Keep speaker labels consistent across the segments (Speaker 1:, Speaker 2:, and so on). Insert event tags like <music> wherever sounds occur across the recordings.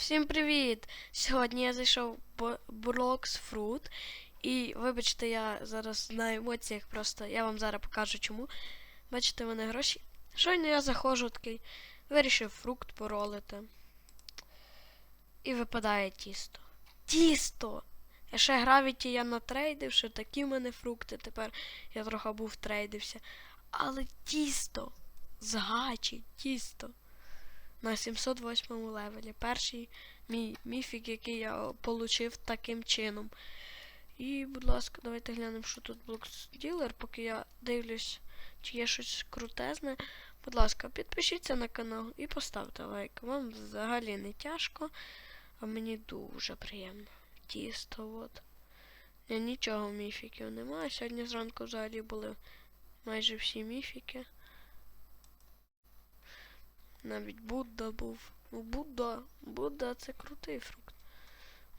Speaker 1: Всім привіт! Сьогодні я зайшов в Blox Fruit. І вибачте, я зараз на емоціях просто. Я вам зараз покажу чому. Бачите, в мене гроші. Щойно я заходжу такий, вирішив фрукт поролити. І випадає тісто. Тісто! Я ще гравіті я натрейдив, що такі в мене фрукти. Тепер я трохи був трейдився. Але тісто! З тісто на 708 левелі. Перший мій міфік, який я отримав таким чином. І, будь ласка, давайте глянемо, що тут блокс-ділер, поки я дивлюсь, чи є щось крутезне. Будь ласка, підпишіться на канал і поставте лайк. Вам взагалі не тяжко, а мені дуже приємно. Тісто, от. Я нічого міфіків немає. Сьогодні зранку взагалі були майже всі міфіки. Навіть Будда був. Ну, Будда. Будда це крутий фрукт.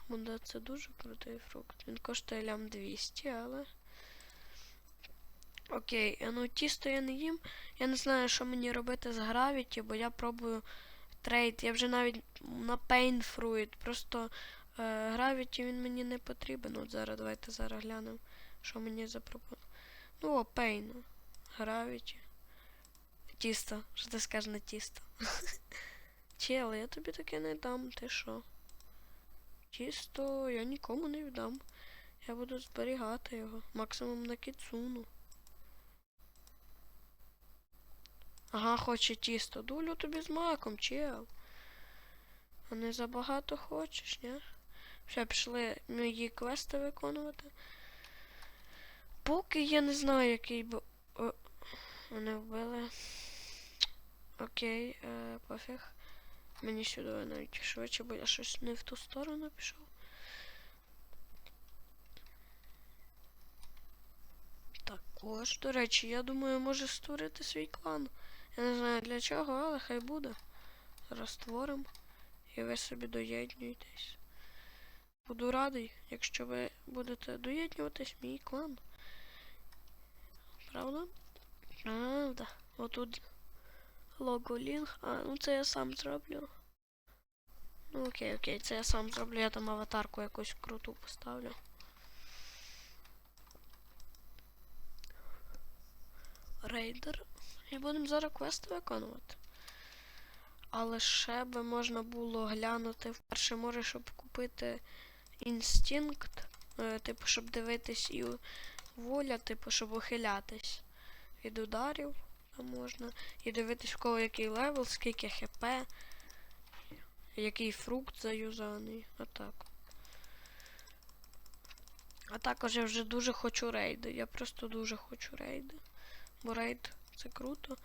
Speaker 1: Будда це дуже крутий фрукт. Він коштує лям 200, але. Окей, а ну тісто я не їм. Я не знаю, що мені робити з гравіті, бо я пробую трейд. Я вже навіть на Fruit. Просто е, гравіті він мені не потрібен. От зараз давайте зараз глянемо, що мені запропонує. Ну, о, Pain. Гравіті. Тісто. Що ти скажеш на тісто? <laughs> Чел, я тобі таке не дам, ти що? Тісто я нікому не віддам. Я буду зберігати його. Максимум на кіцуну. Ага, хоче тісто. Дулю тобі з маком, чел. А не забагато хочеш, ні? Все, пішли мої квести виконувати. Поки я не знаю, який би. О, мене вбили. Окей, е, пофіг. Мені сюди навіть швидше, бо я щось не в ту сторону пішов. Також, до речі, я думаю, може створити свій клан. Я не знаю для чого, але хай буде. Зараз створимо. І ви собі доєднуєтесь. Буду радий, якщо ви будете доєднюватись мій клан. Правда? Правда. Отут лого лінк. А, ну це я сам зроблю. Ну окей, окей, це я сам зроблю, я там аватарку якусь круту поставлю. Рейдер. І будемо зараз квести виконувати. Але ще би можна було глянути вперше, може, щоб купити інстинкт. Е, типу, щоб дивитись і воля, типу, щоб ухилятись від ударів. Можна. І дивитись, в кого який левел, скільки хп, який фрукт заюзаний. Отак. А також я вже дуже хочу рейди. Я просто дуже хочу рейди. Бо рейд це круто.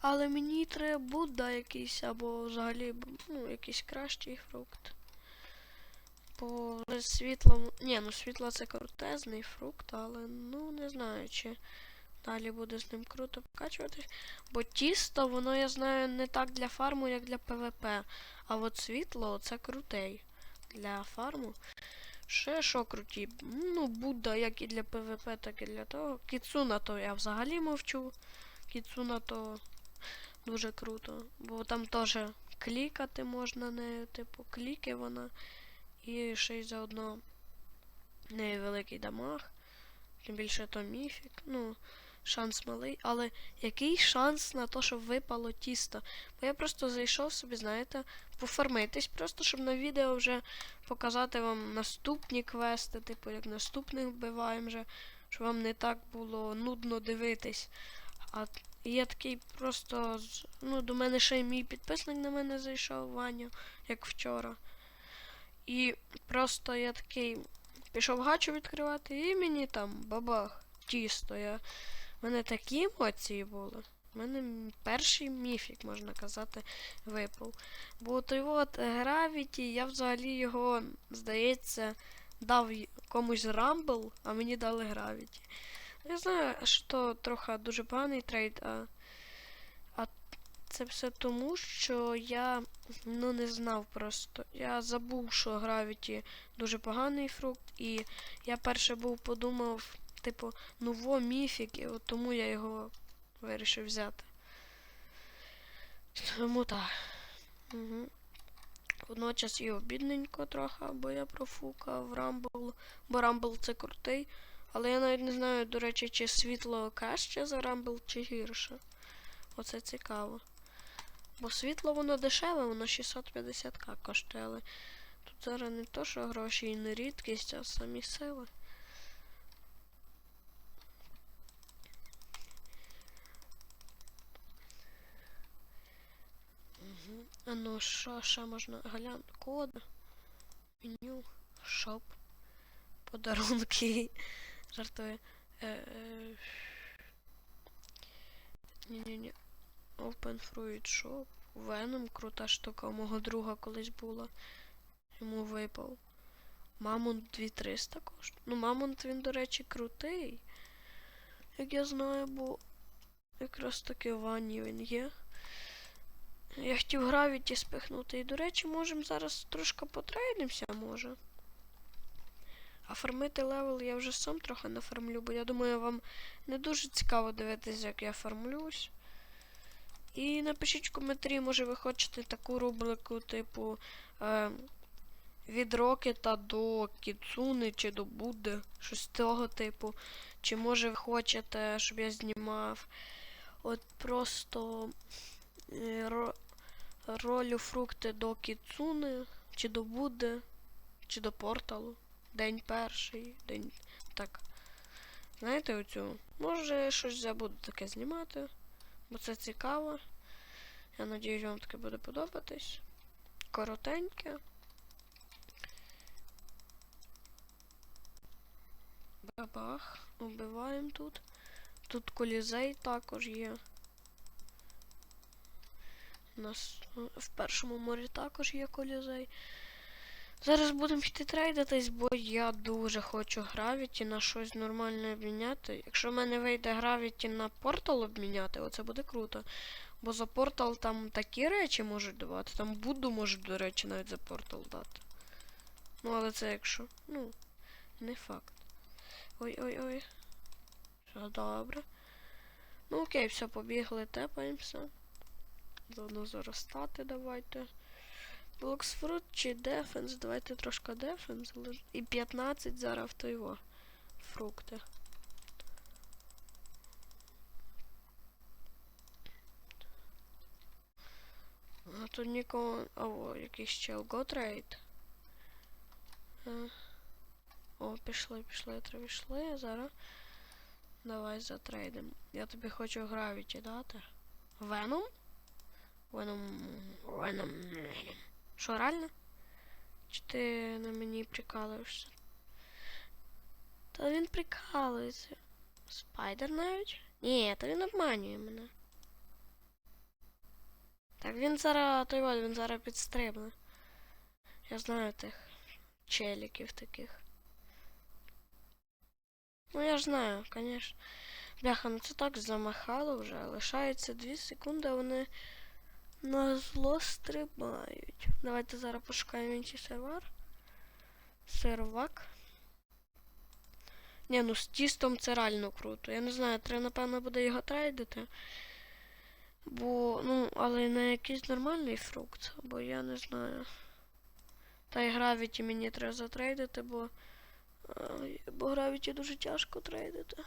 Speaker 1: Але мені треба Будда якийсь, або взагалі ну, якийсь кращий фрукт. Бо світлом. Ні, ну світло це крутезний фрукт, але ну не знаю, чи далі буде з ним круто покачуватись. Бо тісто, воно, я знаю, не так для фарму, як для ПВП. А от світло це крутий. Для фарму. Ще що круті? Ну, Будда як і для ПВП, так і для того. Кіцуна то я взагалі мовчу. Кіцуна то дуже круто. Бо там теж клікати можна нею, типу, кліки вона. І ще й заодно неї великий дамаг. Тим більше то міфік. Ну, шанс малий. Але який шанс на те, щоб випало тісто? Бо я просто зайшов собі, знаєте, пофармитись, просто щоб на відео вже показати вам наступні квести, типу, як наступних вбиваємо вже, щоб вам не так було нудно дивитись. А я такий просто. Ну, до мене ще й мій підписник на мене зайшов, Ваня, як вчора. І просто я такий пішов гачу відкривати, і мені там бабах, тісто. Я... У мене такі емоції були. У мене перший міфік, можна казати, випав. Бо той от Гравіті, я взагалі його, здається, дав комусь Рамбл, а мені дали Гравіті. Я знаю, що трохи дуже поганий трейд, а, а це все тому, що я ну не знав просто. Я забув, що Гравіті дуже поганий фрукт, і я перше був подумав, типу, ну во міфік, і от тому я його вирішив взяти. Тому так. Угу. Водночас і обідненько трохи, бо я профукав Рамбл, бо Рамбл це крутий. Але я навіть не знаю, до речі, чи світло краще за Рамбл, чи гірше. Оце цікаво. Бо світло воно дешеве, воно 650к коштує, але тут зараз не то, що гроші і не рідкість, а самі сили. А ну що ще можна глянути? Код, меню, шоп, подарунки. <laughs> Жартую. Е, е... Ні-ні-ні. Open Fruit Shop. Venom, крута штука. У мого друга колись була. Йому випав. Мамонт 2300 коштує. Ну, Мамонт він, до речі, крутий. Як я знаю, бо якраз таки в ванні він є. Я хотів гравіті спихнути. І, до речі, можемо зараз трошки потрейдимося, може. А фармити левел я вже сам трохи нафармлю, бо я думаю, вам не дуже цікаво дивитися, як я фармлюсь. І напишіть в коментарі, може ви хочете таку рубрику, типу е, від Рокета до Кіцуни чи до Будди, щось того типу. Чи може ви хочете, щоб я знімав от просто е, ролю фрукти до Кіцуни, чи до Будди, чи до порталу. День перший, день. Так. Знаєте оцю? Може щось я таке знімати, бо це цікаво. Я надіюсь, вам таке буде подобатись. Коротеньке. Бабах. Убиваємо тут. Тут колізей також є. У нас е, в першому морі також є колізей. Зараз будемо йти трейдитись, бо я дуже хочу гравіті на щось нормальне обміняти. Якщо в мене вийде гравіті на портал обміняти, оце буде круто. Бо за портал там такі речі можуть давати. Там Будду можуть, до речі, навіть за портал дати. Ну, але це якщо. Ну, не факт. Ой-ой-ой. Все добре. Ну окей, все, побігли, тепаємося. Заодно заростати давайте. Блоксфрут чи дефенс? Давайте трошки дефенс. І 15 зараз то його. Фрукти. А тут нікого. О, якийсь чел. Готрейд. О, пішли, пішли, три пішли. Зараз. Давай затрейдем. Я тобі хочу гравіті дати. Веном? Веном. Веном. Що, реально? Чи ти на мені прикалуєшся? Та він прикалується. Спайдер навіть? Ні, та він обманює мене. Так він зараз, той от, він зараз підстрибне. Я знаю тих челіків таких. Ну я ж знаю, конечно. Бляха, ну це так замахало вже. Лишається 2 секунди, а вони на зло стрибають. Давайте зараз пошукаємо інший сервер. Сервак. Ні, ну з тістом це реально круто. Я не знаю, треба, напевно, буде його трейдити. Бо, ну, але на якийсь нормальний фрукт, бо я не знаю. Та й гравіті мені треба затрейдити, бо. Бо гравіті дуже тяжко трейдити.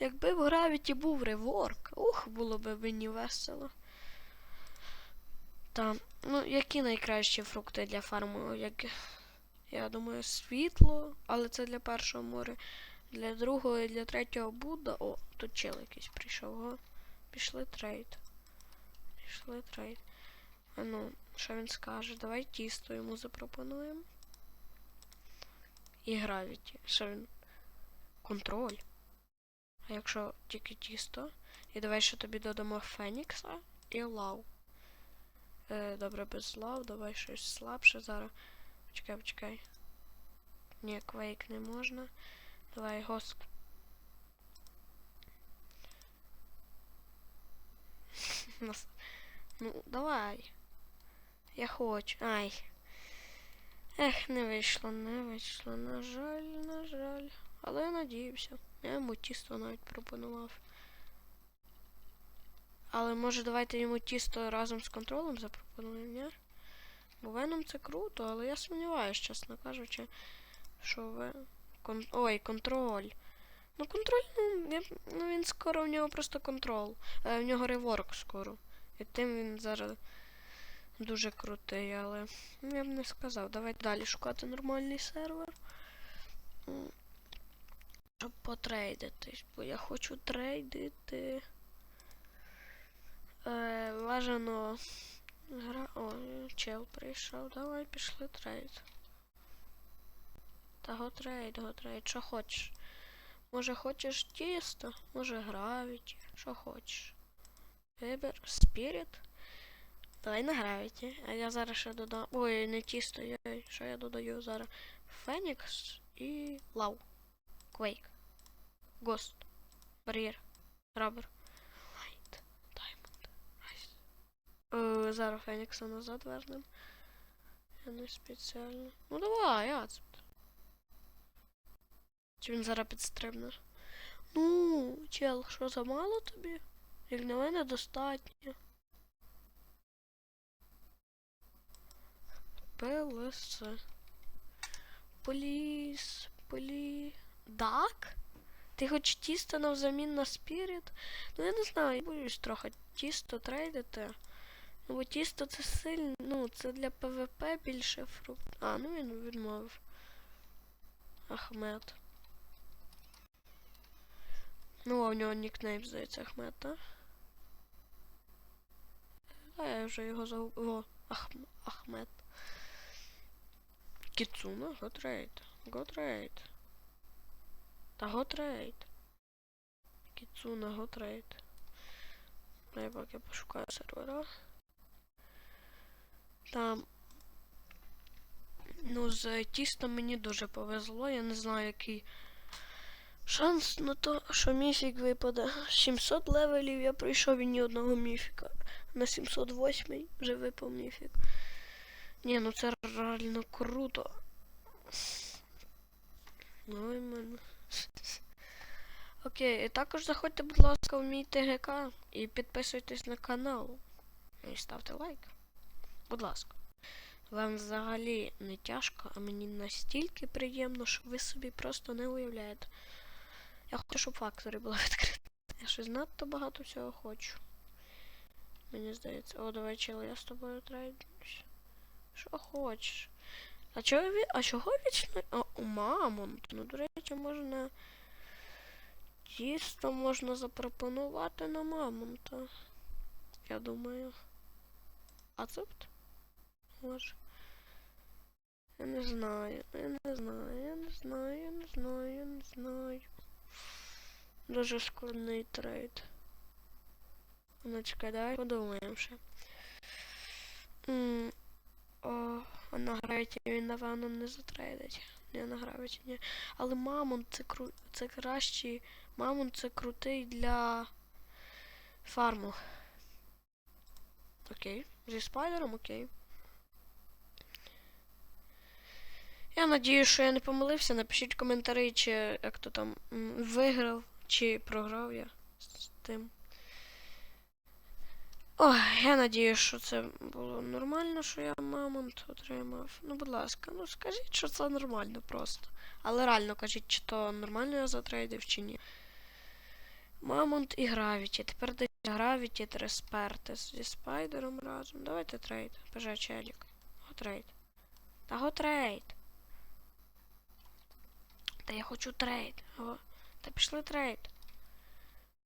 Speaker 1: Якби в гравіті був реворк, ух, було б мені весело. Та, ну, які найкращі фрукти для фарму? Як, я думаю, світло, але це для першого моря. Для другого і для третього Будда. О, тут чел якийсь прийшов. О, пішли трейд. Пішли трейд. А ну, що він скаже? Давай тісто йому запропонуємо. І гравіті. Що він? Контроль. А якщо тільки тісто. І давай ще тобі додамо Фенікса і лав. Е, добре, без лав, давай щось слабше зараз. Почекай, почекай. Ні, квейк не можна. Давай госк. <laughs> Ну, давай. Я хочу. Ай. Ех, не вийшло, не вийшло. На жаль, на жаль. Але я надіюся. Я йому тісто навіть пропонував. Але може давайте йому тісто разом з контролем запропонуємо, ні? Бо Веном це круто, але я сумніваюся, чесно кажучи, що ви. Кон... Ой, контроль. Ну, контроль, ну, я... ну він скоро, в нього просто контрол. Е, в нього реворк скоро. І тим він зараз дуже крутий, але ну, я б не сказав. Давайте далі шукати нормальний сервер. Щоб потрейдитись, бо я хочу трейдити. Е. Гра... О, чел прийшов. Давай пішли трейд. Та го трейд, го трейд, що хочеш. Може хочеш тісто, може гравіті, що хочеш. Вибір, спіріт. Давай на гравіті. А я зараз ще додам. Ой, не тісто, я... що я додаю зараз? Фенікс і лав. Квейк. Гост. Бар'єр. Рабер. Е, зараз Фенікса назад вернем. Я не спеціально. Ну давай, я це. Чи він зараз підстрибне? Ну, чел, що замало тобі? Як на мене достатньо. ПЛС. Поліс. Полі. Дак? Ти хоч тісто навзамін на спіріт? Ну я не знаю, я боюсь трохи тісто трейдити. Ну бо тісто це сильно, ну, це для ПВП більше фрукт. А, ну він відмовив. Ахмед. Ну, а у нього нікнейм, здається, Ахмед, так? А я вже його загубив. О, Ахм... Ахмед. Кіцуна, готрейд. Готрейд. Та готрейд. Кіцуна, готрейд. Дай поки пошукаю сервера. Там. Ну, з тістом мені дуже повезло. Я не знаю, який шанс на то, що міфік випаде. 700 левелів я пройшов і ні одного міфіка. На 708 вже випав міфік. Ні, ну це реально круто. Ну і мене. Окей, і також заходьте, будь ласка, в мій ТГК і підписуйтесь на канал. І ставте лайк. Будь ласка. Вам взагалі не тяжко, а мені настільки приємно, що ви собі просто не уявляєте. Я хочу, щоб факторі була <laughs> відкрита. Я щось надто багато всього хочу. Мені здається. О, давай чел, я з тобою трейдусь. Що хочеш? А чого. А чого вічно. А, у мамонт. Ну, до речі, можна. Тісто можна запропонувати на мамонта. Я думаю. А Ацепт? Може. Я не знаю, я не знаю, я не знаю, я не знаю, я не знаю. Дуже складний трейд. Ну чекай, давай подумаємо ще. М, О, а на він, напевно, не затрейдить. Не на гравіті, ні. Але мамонт це кру... це кращий. Мамонт це крутий для фарму. Окей. Зі спайдером, окей. Я надію, що я не помилився. Напишіть коментарі, чи як то там виграв, чи програв я з тим. Ой, я надію, що це було нормально, що я мамонт отримав. Ну, будь ласка, ну скажіть, що це нормально просто. Але реально кажіть, чи то нормально я затрейдив, чи ні. Мамонт і Гравіті. Тепер десь Гравіті тресперти зі спайдером разом. Давайте трейд. Бажай челік. Го трейд. Та го трейд. Та я хочу трейд. Го. Та пішли трейд.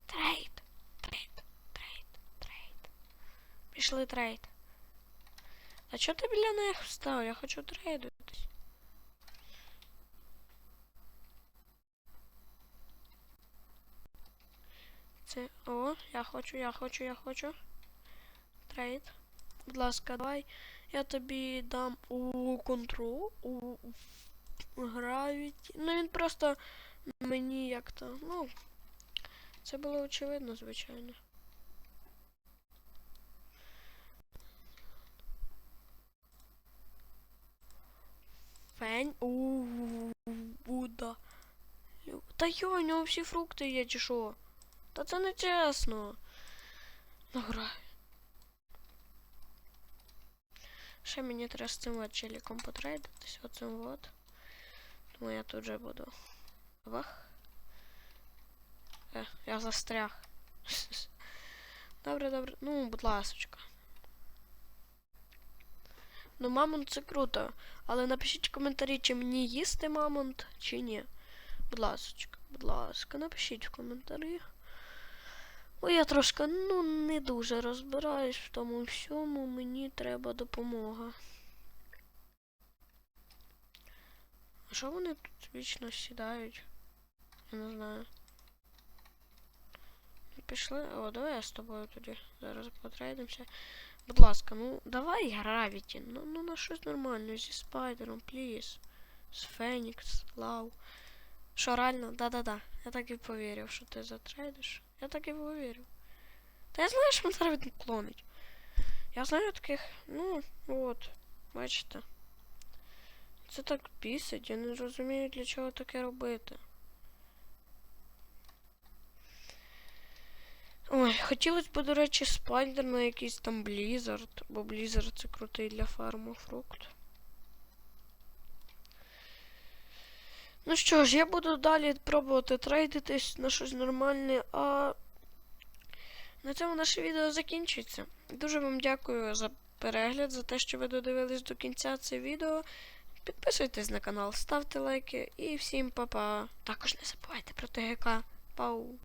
Speaker 1: Трейд. Трейд. Трейд. Трейд. Пішли трейд. А чого ти біля них встав? Я хочу трейдитись. Це. О, я хочу, я хочу, я хочу. Трейд. Будь ласка, давай. Я тобі дам у контрол, у гравіті. Ну він просто мені як то. Ну. Це було очевидно, звичайно. Фень. У Буда. Та йо, у нього всі фрукти є, чи що? Та це не чесно. Грай. Ще мені треба з цим челіком потрейдитись, оцим от. Тому я тут же буду. Вах. Е, я застряг. <laughs> Добре, добре. Ну, будь ласочка. Ну, мамонт це круто. Але напишіть в коментарі, чи мені їсти мамонт, чи ні. Будь ласочка, будь ласка, напишіть в коментарі. Бо я трошки, ну, не дуже розбираюсь в тому всьому, мені треба допомога. А що вони тут вічно сідають? Я не знаю. Пішли. О, давай я з тобою тоді зараз потрейдемося. Будь ласка, ну давай гравіті. Ну, ну на щось нормальне зі спайдером, пліз. З Фенікс, Лав. Що реально? Да-да-да. Я так і повірив, що ти затрейдиш. Я так і повірив. Та я знаю, що мене зараз відклонить. Я знаю таких, ну, от, бачите. Це так пісить, я не розумію, для чого таке робити. Ой, хотілося б, до речі, спайдер на якийсь там Blizzard, бо Blizzard це крутий для фарму фрукт. Ну що ж, я буду далі пробувати трейдитись на щось нормальне, а на цьому наше відео закінчується. Дуже вам дякую за перегляд, за те, що ви додивились до кінця це відео. Підписуйтесь на канал, ставте лайки і всім па-па. Також не забувайте про ТГК. Пау!